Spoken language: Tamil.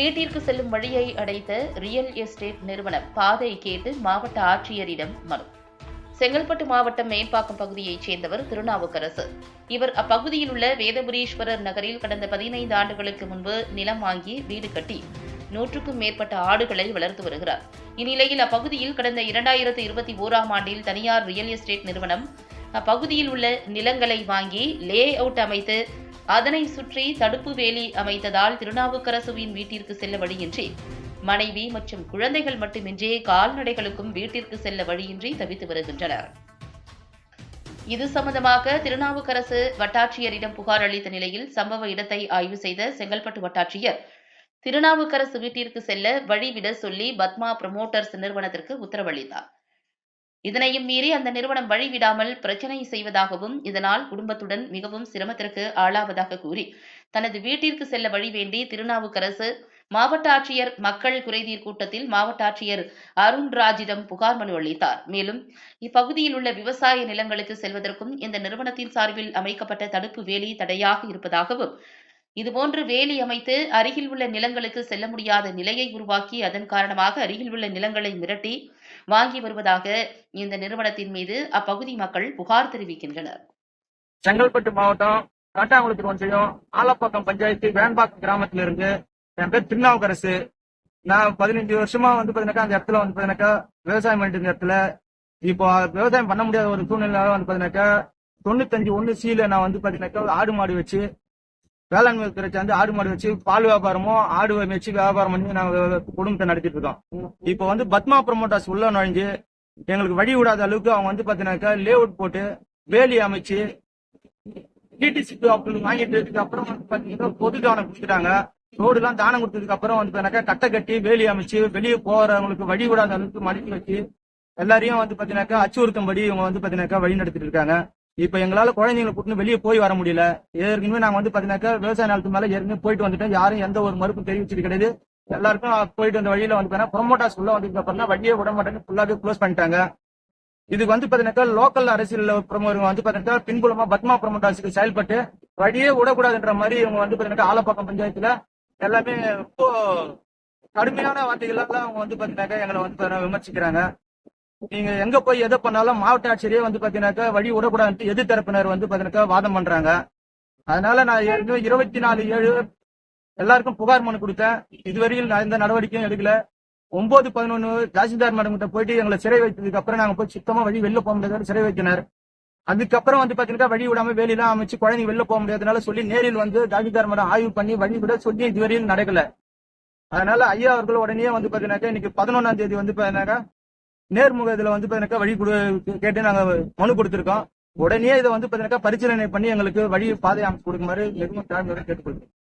வீட்டிற்கு செல்லும் வழியை அடைத்த ரியல் எஸ்டேட் நிறுவனம் பாதை கேட்டு மாவட்ட ஆட்சியரிடம் மனு. செங்கல்பட்டு மாவட்டம் மேம்பாக்கம் பகுதியைச் சேர்ந்தவர் திருநாவுக்கரசு. இவர் அப்பகுதியில் உள்ள வேதபுரீஸ்வரர் நகரில் கடந்த பதினைந்து ஆண்டுகளுக்கு முன்பு நிலம் வாங்கி வீடு கட்டி நூற்றுக்கும் மேற்பட்ட ஆடுகளை வளர்த்து வருகிறார். இந்நிலையில் அப்பகுதியில் கடந்த இரண்டாயிரத்து இருபத்தி ஓராம் ஆண்டில் தனியார் ரியல் எஸ்டேட் நிறுவனம் அப்பகுதியில் உள்ள நிலங்களை வாங்கி லே அவுட் அமைத்து அதனை சுற்றி தடுப்பு வேலி அமைத்ததால் திருநாவுக்கரசுவின் வீட்டிற்கு செல்ல வழியின்றி மனைவி மற்றும் குழந்தைகள் மட்டுமின்றி கால்நடைகளுக்கும் வீட்டிற்கு செல்ல வழியின்றி தவித்து வருகின்றனர். இது சம்பந்தமாக திருநாவுக்கரசு வட்டாட்சியரிடம் புகார் அளித்த நிலையில் சம்பவ இடத்தை ஆய்வு செய்த செங்கல்பட்டு வட்டாட்சியர் திருநாவுக்கரசு வீட்டிற்கு செல்ல வழிவிட சொல்லி பத்மா ப்ரமோட்டர்ஸ் நிறுவனத்திற்கு உத்தரவளித்தார். இதனையும் மீறி அந்த நிறுவனம் வழிவிடாமல் பிரச்சனை செய்வதாகவும் இதனால் குடும்பத்துடன் மிகவும் சிரமத்திற்கு ஆளாவதாக கூறி தனது வீட்டிற்கு செல்ல வழி வேண்டி திருநாவுக்கரசு மாவட்ட ஆட்சியர் மக்கள் குறைதீர் கூட்டத்தில் மாவட்ட ஆட்சியர் அருண்ராஜிடம் புகார் மனு அளித்தார். மேலும் இப்பகுதியில் உள்ள விவசாய நிலங்களுக்கு செல்வதற்கும் இந்த நிறுவனத்தின் சார்பில் அமைக்கப்பட்ட தடுப்பு வேலி தடையாக இருப்பதாகவும் இதுபோன்று வேலி அமைத்து அருகில் உள்ள நிலங்களுக்கு செல்ல முடியாத நிலையை உருவாக்கி அதன் காரணமாக அருகில் உள்ள நிலங்களை மிரட்டி வாங்கி வருவதாக இந்த நிறுவனத்தின் மீது அப்பகுதி மக்கள் புகார் தெரிவிக்கின்றனர். செங்கல்பட்டு மாவட்டம் காட்டாங்குளத்து ஒன்றியம் ஆலப்பாக்கம் பஞ்சாயத்து வேன்பாக்கம் கிராமத்துல இருந்து என் பேர் திருநாவுக்கரசு. நான் பதினஞ்சு வருஷமா வந்து பாத்தீங்கன்னா அந்த இடத்துல வந்து பாத்தீங்கன்னாக்கா விவசாயம் பண்ணிட்டு இருந்த இடத்துல. இப்போ விவசாயம் பண்ண முடியாத ஒரு சூழ்நிலை வந்து பாத்தீங்கன்னாக்கா தொண்ணூத்தஞ்சு ஒண்ணு சீல நான் வந்து பாத்தீங்கன்னாக்கா ஆடு மாடு வச்சு வேளாண்மை துறை சார்ந்து ஆடு மாடு வச்சு பால் வியாபாரமும் ஆடு வச்சு வியாபாரம் பண்ணி நாங்கள் குடும்பத்தை நடத்திட்டு இருக்கோம். இப்போ வந்து பத்மா ப்ரமோட்டர்ஸ் உள்ள நுழைஞ்சு எங்களுக்கு வழி விடாத அளவுக்கு அவங்க வந்து பாத்தீங்கன்னாக்கா லே அவுட் போட்டு வேலி அமைச்சு டிடிசி வாங்கிட்டு வாங்கிட்டதுக்கு அப்புறம் வந்து பாத்தீங்கன்னா பொது கவனம் கொடுத்துட்டாங்க. ரோடு எல்லாம் தானம் கொடுத்ததுக்கு அப்புறம் வந்து பாத்தீங்கன்னாக்கா கட்டை கட்டி வேலி அமைச்சு வெளியே போறவங்களுக்கு வழி விடாத அளவுக்கு மடித்து வச்சு எல்லாரையும் வந்து பாத்தீங்கன்னாக்கா அச்சுறுத்தும்படி இவங்க வந்து பாத்தீங்கன்னாக்கா வழி நடத்திட்டு இருக்காங்க. இப்ப எங்களால குழந்தைங்களை கூட்டின்னு வெளியே போய் வர முடியல. ஏற்கனவே நாங்க வந்து பாத்தீங்கன்னாக்கா விவசாய நிலத்து மேல ஏற்கனவே போயிட்டு வந்துட்டோம். யாரும் எந்த ஒரு மறுப்பும் தெரிவிச்சது கிடையாது. எல்லாருக்கும் போயிட்டு வந்த வழியில வந்து பாத்தீங்கன்னா ப்ரொமோட்டர்ஸ் உள்ள வந்ததுக்கு அப்புறம் வழியே விட மாட்டேன்னு ஃபுல்லாவே க்ளோஸ் பண்ணிட்டாங்க. இதுக்கு வந்து பாத்தீங்கன்னாக்கா லோக்கல் அரசியல் பிரமுகர் வந்து பாத்தீங்கன்னா பின்புலமா பத்மா ப்ரமோட்டர்ஸுக்கு செயல்பட்டு வழியே விடக்கூடாதுன்ற மாதிரி இவங்க வந்து பாத்தீங்கன்னா ஆலப்பாக்கம் பஞ்சாயத்துல எல்லாமே கடுமையான வார்த்தைகளால அவங்க வந்து பாத்தீங்கன்னாக்கா எங்களை வந்து விமர்சிக்கிறாங்க. நீங்க எங்க போய் எதை பண்ணாலும் மாவட்ட ஆட்சியரே வந்து பாத்தீங்கன்னாக்கா வழி விடக்கூடாது எதிர் தரப்பினர் வந்து பாத்தீங்கன்னாக்கா வாதம் பண்றாங்க. அதனால நான் இருபத்தி நாலு ஏழு எல்லாருக்கும் புகார் மனு கொடுத்தேன். இதுவரையில் நான் எந்த நடவடிக்கையும் எடுக்கல. ஒன்பது பதினொன்னு தாசில்தார் மேடம் கிட்ட போயிட்டு எங்களை சிறை வைத்ததுக்கு அப்புறம் நாங்க போய் சுத்தமா வழி வெளில போக முடியாது சிறை வைத்தினர். அதுக்கப்புறம் வந்து பாத்தீங்கன்னா வழி விடாம வேலையெல்லாம் அமைச்சு குழந்தைங்க வெளில போக முடியாதனால சொல்லி நேரில் வந்து தாசில்தார் மேடம் ஆய்வு பண்ணி வழி விட சொல்லி இதுவரையில் நடக்கல. அதனால ஐயா அவர்கள் உடனே வந்து பாத்தீங்கன்னாக்கா இன்னைக்கு பதினொன்னாம் தேதி வந்து பாத்தீங்கன்னாக்கா நேர்முக இதுல வந்து பாத்தீங்கன்னா வழி கொடு- கேட்டு நாங்க மனு கொடுத்திருக்கோம். உடனே இதை வந்து பாத்தீங்கன்னா பரிசீலனை பண்ணி எங்களுக்கு வழி பாதை அமைச்சு கொடுக்குமாறு மிகவும் தாழ்மையோட கேட்டுக்கொள்கிறோம்.